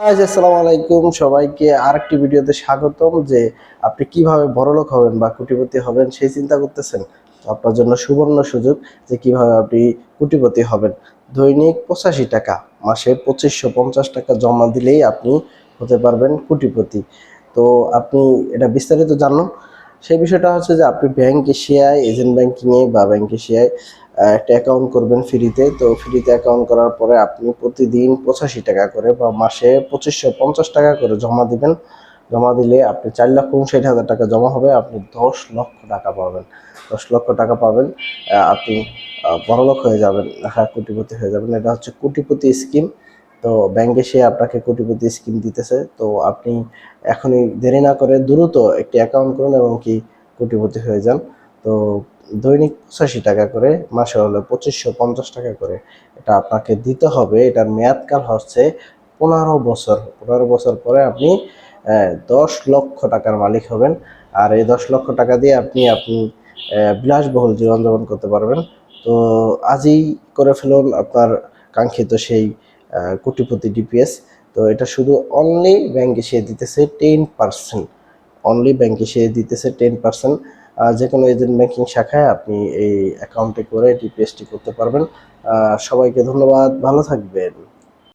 আসসালামু আলাইকুম। সবাইকে আরেকটি ভিডিওতে স্বাগতম যে আপনি কীভাবে বড়লোক হবেন বা কোটিপতি হবেন সেই চিন্তা করতেছেন। আপনার জন্য সুবর্ণ সুযোগ যে কীভাবে আপনি কোটিপতি হবেন। দৈনিক পঁচাশি টাকা, মাসে পঁচিশশো পঞ্চাশ টাকা জমা দিলেই আপনি হতে পারবেন কোটিপতি। তো আপনি এটা বিস্তারিত জানুন। সেই বিষয়টা হচ্ছে যে আপনি ব্যাংক এশিয়ায় এজেন্ট ব্যাংকিংয়ে বা ব্যাংক এশিয়ায় একটা অ্যাকাউন্ট করবেন ফ্রিতে তো ফ্রিতে অ্যাকাউন্ট করার পরে আপনি প্রতিদিন পঁচাশি টাকা করে বা মাসে পঁচিশশো পঞ্চাশ টাকা করে জমা দিবেন। জমা দিলে আপনি চার লক্ষ উনষাট হাজার টাকা জমা হবে, আপনি দশ লক্ষ টাকা পাবেন। দশ লক্ষ টাকা পাবেন আপনি বড়লোক হয়ে যাবেন হ্যাঁ কোটিপতি হয়ে যাবেন। এটা হচ্ছে কোটিপতি স্কিম তো ব্যাংকে সে আপনাকে কোটিপতি স্কিম দিতেছে। তো আপনি এখনই দেরি না করে দ্রুত একটি অ্যাকাউন্ট করুন এবং কি কোটিপতি হয়ে যান। তো দৈনিক পঁচাশি টাকা করে, মাসে হলে পঁচিশশো পঞ্চাশ টাকা করে। এটা আপনাকে দিতে হবে। এটার মেয়াদকাল হচ্ছে পনেরো বছর। পনেরো বছর পরে আপনি দশ লক্ষ টাকার মালিক হবেন। আর এই দশ লক্ষ টাকা দিয়ে আপনি আপনি বিলাসবহুল জীবনযাপন করতে পারবেন। তো আজই করে ফেলুন আপনার কাঙ্ক্ষিত সেই কোটিপতি ডিপিএস তো এটা শুধু অনলি ব্যাংক সে দিতেছে টেন পার্সেন্ট অনলি ব্যাংক সে দিতেছে টেন পার্সেন্ট যে কোনো এজেন্ট ব্যাংকিং শাখায় আপনি এই অ্যাকাউন্টে করে ডিপিএসটি করতে পারবেন। সবাইকে ধন্যবাদ, ভালো থাকবেন।